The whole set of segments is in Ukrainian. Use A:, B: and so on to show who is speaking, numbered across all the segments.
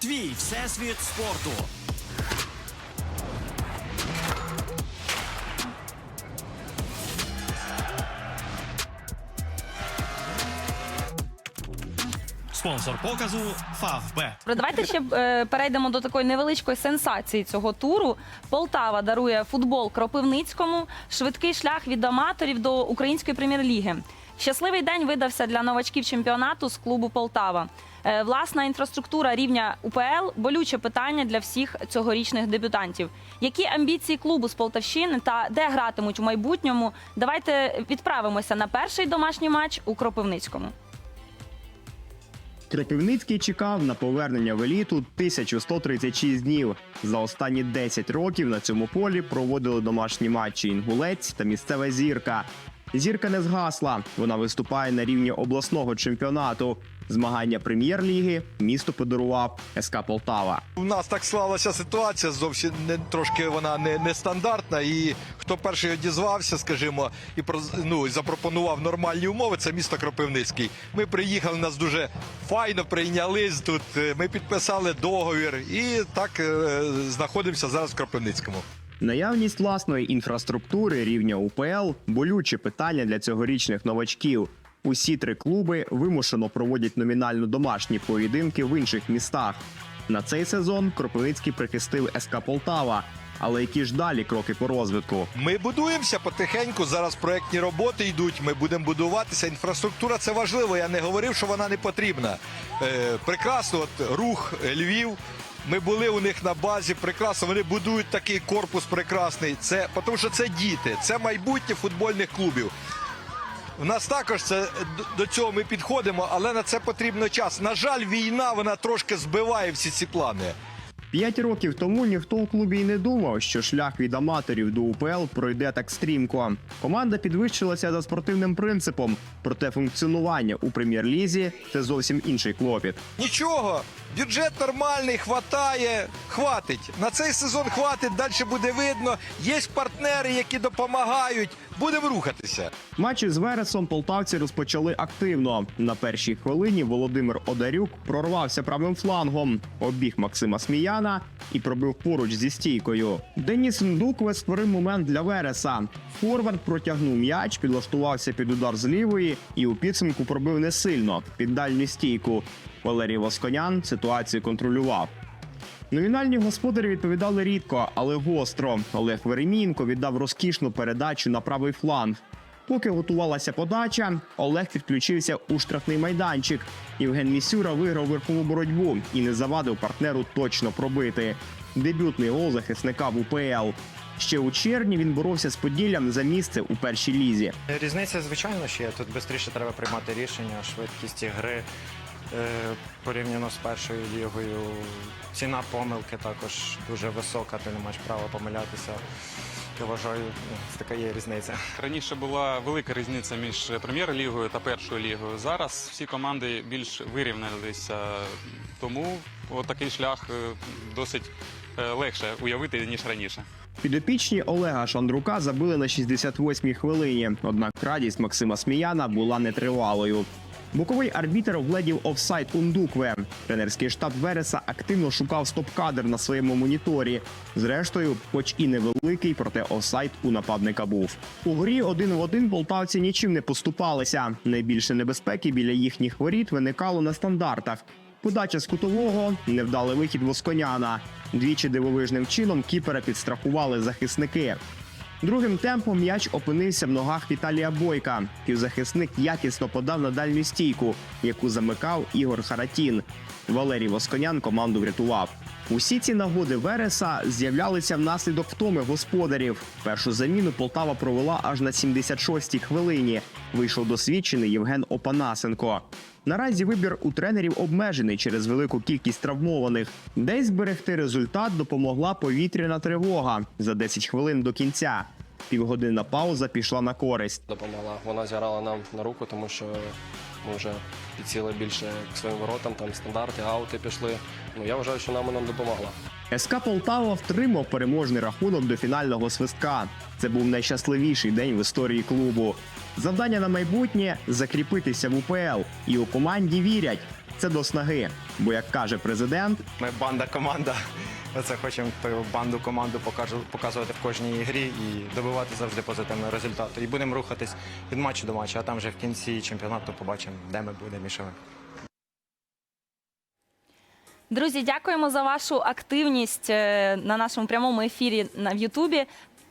A: Твій всесвіт спорту. Спонсор показу.
B: Добре, Давайте ще е, перейдемо до такої невеличкої сенсації цього туру. Полтава дарує футбол Кропивницькому, швидкий шлях від аматорів до української прем'єр-ліги. Щасливий день видався для новачків чемпіонату з клубу Полтава. Е, власна інфраструктура рівня УПЛ болюче питання для всіх цьогорічних дебютантів. Які амбіції клубу з Полтавщини та де гратимуть у майбутньому? Давайте відправимося на перший домашній матч у Кропивницькому.
C: Кропивницький чекав на повернення в еліту 1136 днів. За останні 10 років на цьому полі проводили домашні матчі інгулець та місцева зірка. Зірка не згасла. Вона виступає на рівні обласного чемпіонату. Змагання прем'єр-ліги місто подарував СК Полтава.
D: У нас так склалася ситуація, зовсім не трошки вона не нестандартна. І хто перший одізвався, скажімо, і про ну запропонував нормальні умови, це місто Кропивницький. Ми приїхали, нас дуже файно прийнялись тут. е, Ми підписали договір і так е, знаходимося зараз в Кропивницькому.
C: Наявність власної інфраструктури рівня УПЛ болюче питання для цьогорічних новачків. Усі три клуби вимушено проводять номінально домашні поєдинки в інших містах. На цей сезон Кропивницький прихистив СК Полтава. Але які ж далі кроки по розвитку?
D: Ми будуємося потихеньку. Зараз проектні роботи йдуть. Ми будемо будуватися. Інфраструктура це важливо. Я не говорив, що вона не потрібна. Е, прекрасно, от рух е, Львів. Ми були у них на базі. Прекрасно. Вони будують такий корпус прекрасний. Це тому, що це діти, це майбутнє футбольних клубів. У нас також це до цього ми підходимо, але на це потрібно час. На жаль, війна вона трошки збиває всі ці плани.
C: П'ять років тому ніхто у клубі й не думав, що шлях від аматорів до УПЛ пройде так стрімко. Команда підвищилася за спортивним принципом, проте функціонування у прем'єр-лізі це зовсім інший клопіт.
D: Нічого, бюджет нормальний, хватає, хватить. На цей сезон хватить, далі буде видно. Є партнери, які допомагають. Будемо рухатися.
C: Матчі з Вересом полтавці розпочали активно. На першій хвилині Володимир Одарюк прорвався правим флангом, обіг Максима Сміяна і пробив поруч зі стійкою. Деніс Ндукве створив момент для Вереса. Форвард протягнув м'яч, підлаштувався під удар з лівої і у підсумку пробив не сильно під дальню стійку. Валерій Восконян ситуацію контролював. Номінальні господарі відповідали рідко, але гостро. Олег Веремінко віддав розкішну передачу на правий фланг. Поки готувалася подача, Олег підключився у штрафний майданчик. Євген Місюра виграв верхову боротьбу і не завадив партнеру точно пробити. Дебютний гол захисника в УПЛ. Ще у червні він боровся з Поділлям за місце у першій лізі.
E: Різниця, звичайно, є. Тут швидше треба приймати рішення, швидкість гри порівняно з першою лігою. Ціна помилки також дуже висока, ти не маєш права помилятися. Я вважаю, ну, така є різниця.
F: Раніше була велика різниця між прем'єр-лігою та першою лігою. Зараз всі команди більш вирівнялися, тому такий шлях е, досить е, легше уявити ніж раніше.
C: Підопічні Олега Шандрука забили на 68-й хвилині. Однак радість Максима Сміяна була нетривалою. Боковий арбітер вгледів офсайд Ундукве. Тренерський штаб Вереса активно шукав стоп-кадр на своєму моніторі. Зрештою, хоч і невеликий, проте офсайд у нападника був. У грі один в один полтавці нічим не поступалися. Найбільше небезпеки біля їхніх воріт виникало на стандартах. Подача з кутового, невдалий вихід Восконяна. Двічі дивовижним чином кіпера підстрахували захисники. Другим темпом м'яч опинився в ногах Віталія Бойка. Півзахисник якісно подав на дальню стійку, яку замикав Ігор Харатін. Валерій Восконян команду врятував. Усі ці нагоди Вереса з'являлися внаслідок втоми господарів. Першу заміну Полтава провела аж на 76-й хвилині. Вийшов досвідчений Євген Опанасенко. Наразі вибір у тренерів обмежений через велику кількість травмованих. Десь зберегти результат допомогла повітряна тривога за 10 хвилин до кінця. Півгодинна пауза пішла на користь.
G: допомогла. Вона зіграла нам на руку, тому що ми вже підсіли більше к своїм воротам, там стандарти, аути пішли. Ну я вважаю, що нам вона допомогла.
C: СК Полтава втримав переможний рахунок до фінального свистка. Це був найщасливіший день в історії клубу. Завдання на майбутнє закріпитися в УПЛ. І у команді вірять. це до снаги. Бо, як каже президент,
E: Ми банда команда. Оце хочемо ту банду команду показувати в кожній грі і добивати завжди позитивного результату. І будемо рухатись від матчу до матчу, а там вже в кінці чемпіонату побачимо, де ми будемо і що ми.
B: Друзі, дякуємо за вашу активність е, на нашому прямому ефірі на Ютубі.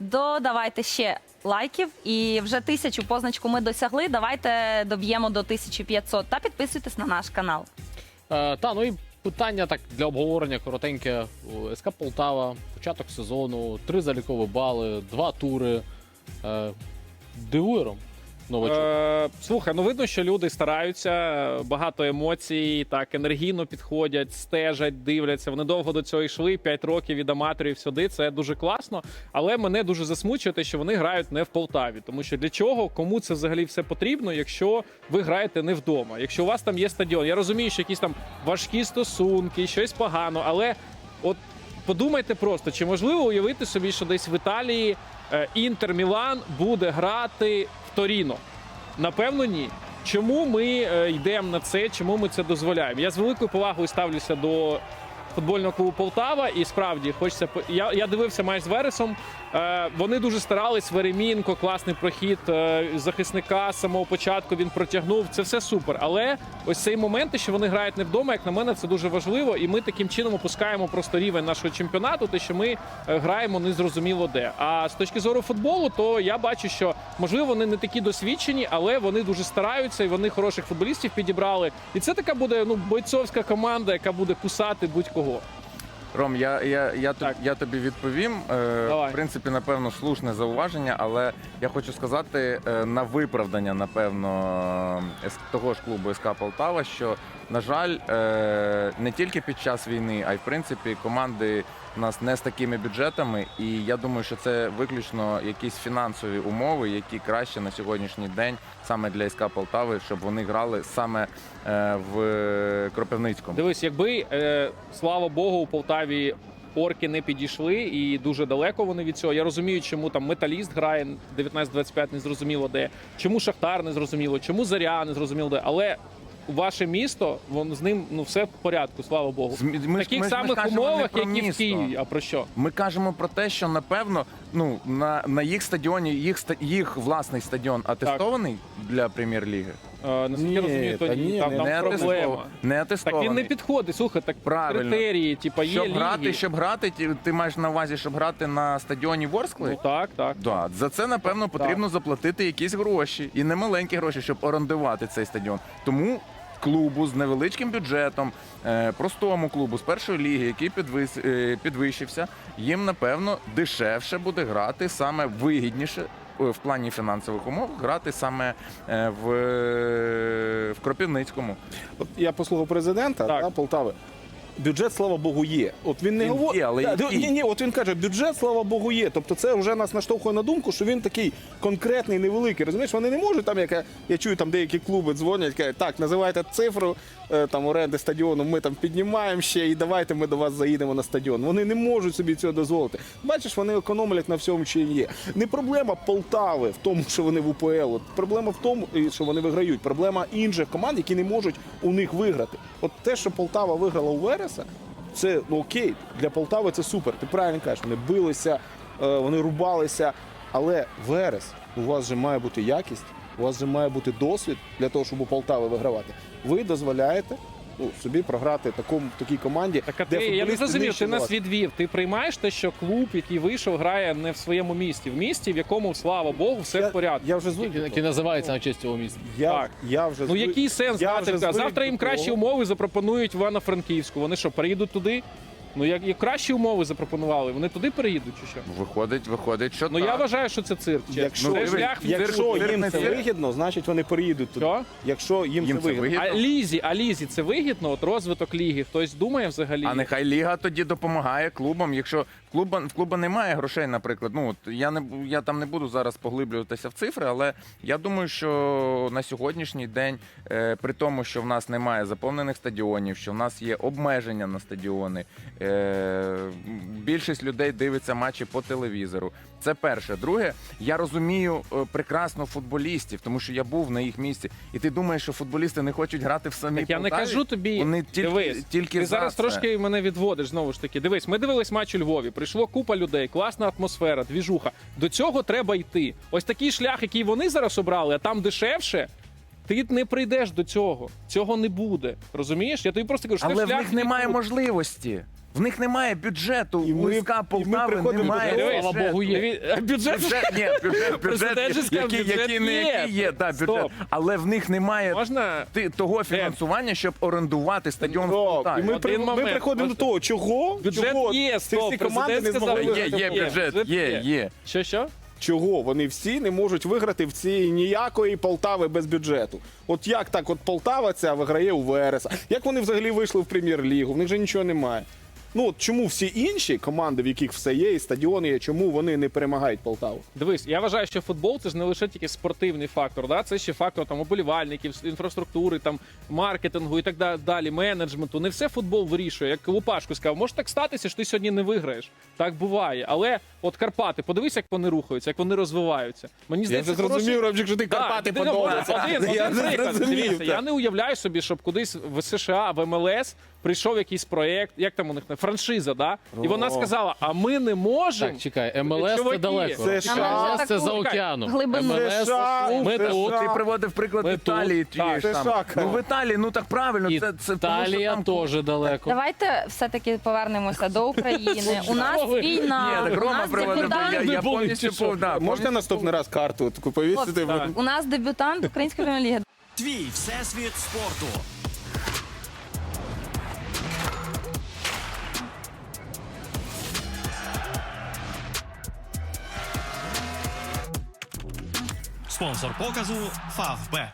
B: Додавайте ще лайків, і вже тисячу позначку ми досягли. Давайте доб'ємо до 1500 та підписуйтесь на наш канал.
H: Е, та, ну і питання так для обговорення коротеньке. СК Полтава, початок сезону, три залікові бали, два тури. Е, дивує? Новачок.
I: Е, слухай, ну видно, що люди стараються, багато емоцій, так енергійно підходять, стежать, дивляться. Вони довго до цього йшли, 5 років від аматорів сюди. Це дуже класно. Але мене дуже засмучує те, що вони грають не в Полтаві. Тому що для чого, кому це взагалі все потрібно, якщо ви граєте не вдома, якщо у вас там є стадіон. Я розумію, що якісь там важкі стосунки, щось погано, але от подумайте просто, чи можливо уявити собі, що десь в Італії е, Інтер Мілан буде грати Торіно? Напевно, ні. Чому ми е, йдемо на це? Чому ми це дозволяємо? Я з великою повагою ставлюся до футбольного клубу Полтава, і справді хочеться я, я дивився матч з Вересом. Е, вони дуже старались. Веремінко, класний прохід е, захисника з самого початку. Він протягнув. Це все супер. Але ось цей момент, що вони грають не вдома, як на мене, це дуже важливо. І ми таким чином опускаємо просто рівень нашого чемпіонату, те, що ми е, граємо незрозуміло де. А з точки зору футболу, то я бачу, що можливо вони не такі досвідчені, але вони дуже стараються і вони хороших футболістів підібрали. І це така буде ну бойцовська команда, яка буде кусати будь-кого.
J: Ром, я, я, я, тобі, я тобі відповім. Е,
I: Давай.
J: В принципі, напевно, слушне зауваження, але я хочу сказати е, на виправдання, напевно, того ж клубу СК Полтава, що, на жаль, е, не тільки під час війни, а й в принципі команди нас не з такими бюджетами. І я думаю, що це виключно якісь фінансові умови, які краще на сьогоднішній день саме для СК Полтави, щоб вони грали саме е, в Кропивницькому.
I: Дивись, якби е, слава Богу, у Полтаві орки не підійшли і дуже далеко вони від цього. Я розумію, чому там металіст грає 19-25, не зрозуміло де, чому Шахтар не зрозуміло, чому Заря не зрозуміло де. Але ваше місто, вон з ним ну все в порядку, слава Богу.
J: Ми
I: В таких
J: ми
I: самих
J: ми
I: умовах, як і в. Києві. А про що?
J: Ми кажемо про те, що напевно ну на, на їх стадіоні їх їх власний стадіон атестований для прем'єр-ліги.
I: Е, наскільки я розумію, то
K: та
I: ні,
K: ні,
I: там,
K: не-
I: там
J: не
I: проблема.
J: атестований. Не
I: Так він не підходить. Слухай, так
J: Правильно.
I: критерії, типа є
J: щоб
I: ліги.
J: грати, щоб грати, ті- ти маєш на увазі, щоб грати на стадіоні Ворскли?
I: Ну так, так.
J: Да, за це напевно потрібно заплатити якісь гроші і не маленькі гроші, щоб орендувати цей стадіон. Тому клубу з невеличким бюджетом, е, простому клубу з першої ліги, який підвис, е, підвищився, їм напевно дешевше буде грати саме вигідніше. Е, В плані фінансових умов грати саме е, в, в Кропивницькому.
K: От я послухав президента
I: Так.
K: та, Полтави. Бюджет, слава Богу, є. От він не
J: Він
K: говорить.
J: є, але який?
K: ні, ні, от він каже, бюджет, слава Богу, є. Тобто це вже нас наштовхує на думку, що він такий конкретний, невеликий. Розумієш, вони не можуть там, як я, я чую, там деякі клуби дзвонять, кажуть, так, називайте цифру е, там оренди стадіону, ми там піднімаємо ще і давайте ми до вас заїдемо на стадіон. Вони не можуть собі цього дозволити. Бачиш, вони економлять на всьому, що є. Не проблема Полтави в тому, що вони в УПЛ. От Проблема в тому, і що вони виграють. Проблема інших команд, які не можуть у них виграти. От те, що Полтава виграла у Вереса, це ну окей, для Полтави це супер. Ти правильно кажеш, вони билися, е, вони рубалися. Але Верес, у вас же має бути якість, у вас же має бути досвід для того, щоб у Полтави вигравати. Ви дозволяєте ну, собі програти такому такій команді,
I: Так, а
K: де
I: ти, я не зрозумів, ти нас відвів. Ти приймаєш те, що клуб, який вийшов, грає не в своєму місті, в місті, в якому, слава Богу, все
K: я,
I: в порядку.
K: Я вже звик.
H: Який називається на честь цього міста.
K: Я,
I: Так.
K: я вже
I: Ну який сенс
K: я
I: грати?
K: вже
I: завтра їм кращі умови запропонують в Івано-Франківську. Вони що, переїдуть туди? Ну як, як кращі умови запропонували, вони туди переїдуть чи що?
J: Виходить, виходить, що
I: Ну
J: так.
I: я вважаю, що це цирк. чесно.
K: Якщо,
J: Ну,
I: це шлях від
K: якщо
I: цирку.
J: цирк
K: їм це вигідно, значить вони переїдуть туди.
I: Що?
K: Якщо їм,
J: Їм
K: це
J: це
K: вигідно.
I: А лізі, а лізі це вигідно? От розвиток ліги. Хтось думає взагалі?
J: А нехай ліга тоді допомагає клубам. Якщо в клуба в клуба немає грошей, наприклад, ну от я не бу- я там не буду зараз поглиблюватися в цифри, але я думаю, що на сьогоднішній день, е, при тому, що в нас немає заповнених стадіонів, що в нас є обмеження на стадіони, більшість людей дивиться матчі по телевізору. Це перше. Друге, я розумію е, прекрасно футболістів, тому що я був на їх місці. І ти думаєш, що футболісти не хочуть грати в самій
I: Так я не кажу тобі.
J: Вони тільки,
I: дивись,
J: тільки
I: ти
J: за
I: зараз
J: це.
I: трошки мене відводиш знову ж таки. Дивись, ми дивились матч у Львові. Прийшло купа людей, класна атмосфера, двіжуха. До цього треба йти. Ось такий шлях, який вони зараз обрали, а там дешевше. Ти не прийдеш до цього. Цього не буде. Розумієш? Я тобі просто кажу, що
J: Але в
I: шлях
J: них немає
I: тут.
J: можливості. В них немає бюджету.
K: І
J: у
K: ми-
J: СК
K: і ми
J: Полтави
K: приходимо
J: немає.
K: до того,
J: бюджету.
H: слава Богу, є.
I: Бюджет
J: Бюджет, ні, бюджет,
I: Президент же
J: бюджет,
I: сказав,
J: який,
I: бюджет
J: який не
I: є.
J: який є, да, бюджет.
I: Стоп.
J: Але в них немає
I: можна.
J: ти- того фінансування, щоб орендувати стадіон в
K: Так,
J: Полтаві.
K: і ми,
I: Один
K: при, ми
I: момент.
K: приходимо до того, чого,
I: Бюджет
K: чого
I: є,
K: ці
I: стоп,
K: всі команди
I: президент
K: не
I: сказав,
K: змогли
J: Є, є
I: Є,
J: бюджет,
I: бюджет
J: є,
I: є.
J: є.
I: Що що?
K: Чого вони всі не можуть виграти в цій ніякої Полтави без бюджету? От як так, от Полтава ця виграє у Вереса? Як вони взагалі вийшли в прем'єр-лігу? В них же нічого немає. Ну от чому всі інші команди, в яких все є, і стадіони є, чому вони не перемагають Полтаву?
I: Дивись, я вважаю, що футбол це ж не лише тільки спортивний фактор, да? це ще фактор там оболівальників, інфраструктури, там маркетингу і так далі, менеджменту. Не все футбол вирішує. Як Лупашко сказав, може так статися, що ти сьогодні не виграєш. Так буває. Але от Карпати, подивись, як вони рухаються, як вони розвиваються. Мені
K: Я
I: здається,
K: вже зрозумів,
I: хороший-
K: Ромчик, що ти Карпати
I: ти не
K: подобається.
I: можеш. Один,
K: Я
I: один
K: вже
I: приклад.
K: зрозумів.
I: Дивіться, я не уявляю собі, щоб кудись в США, в МЛС прийшов якийсь проєкт, як там у них франшиза, да? І вона сказала: а ми не можемо.
H: Так, чекай, МЛС це
I: Чуваки,
H: далеко.
K: це
H: МЛС це за океаном.
B: глибину.
H: МЛС
K: США,
H: ми
K: США.
H: тут.
J: Ти приводив приклад
H: Ми
J: Італії.
H: тут.
J: тієї ж
K: Так.
J: Ну в Італії, ну так правильно, це, це тому, що
H: Італія
J: там...
H: теж далеко.
B: Давайте все-таки повернемося до України. У нас
H: ви?
B: війна,
J: Ні, так
B: у
J: Рома
B: нас
J: приводив, я,
B: дебютант.
J: я
H: Не були,
J: повністю
H: чи що?
J: пов- да,
K: Можете наступний раз карту таку повісити?
B: У нас дебютант Української прем'єр-ліги.
A: Твій всесвіт спорту. Спонсор показу Фавбет.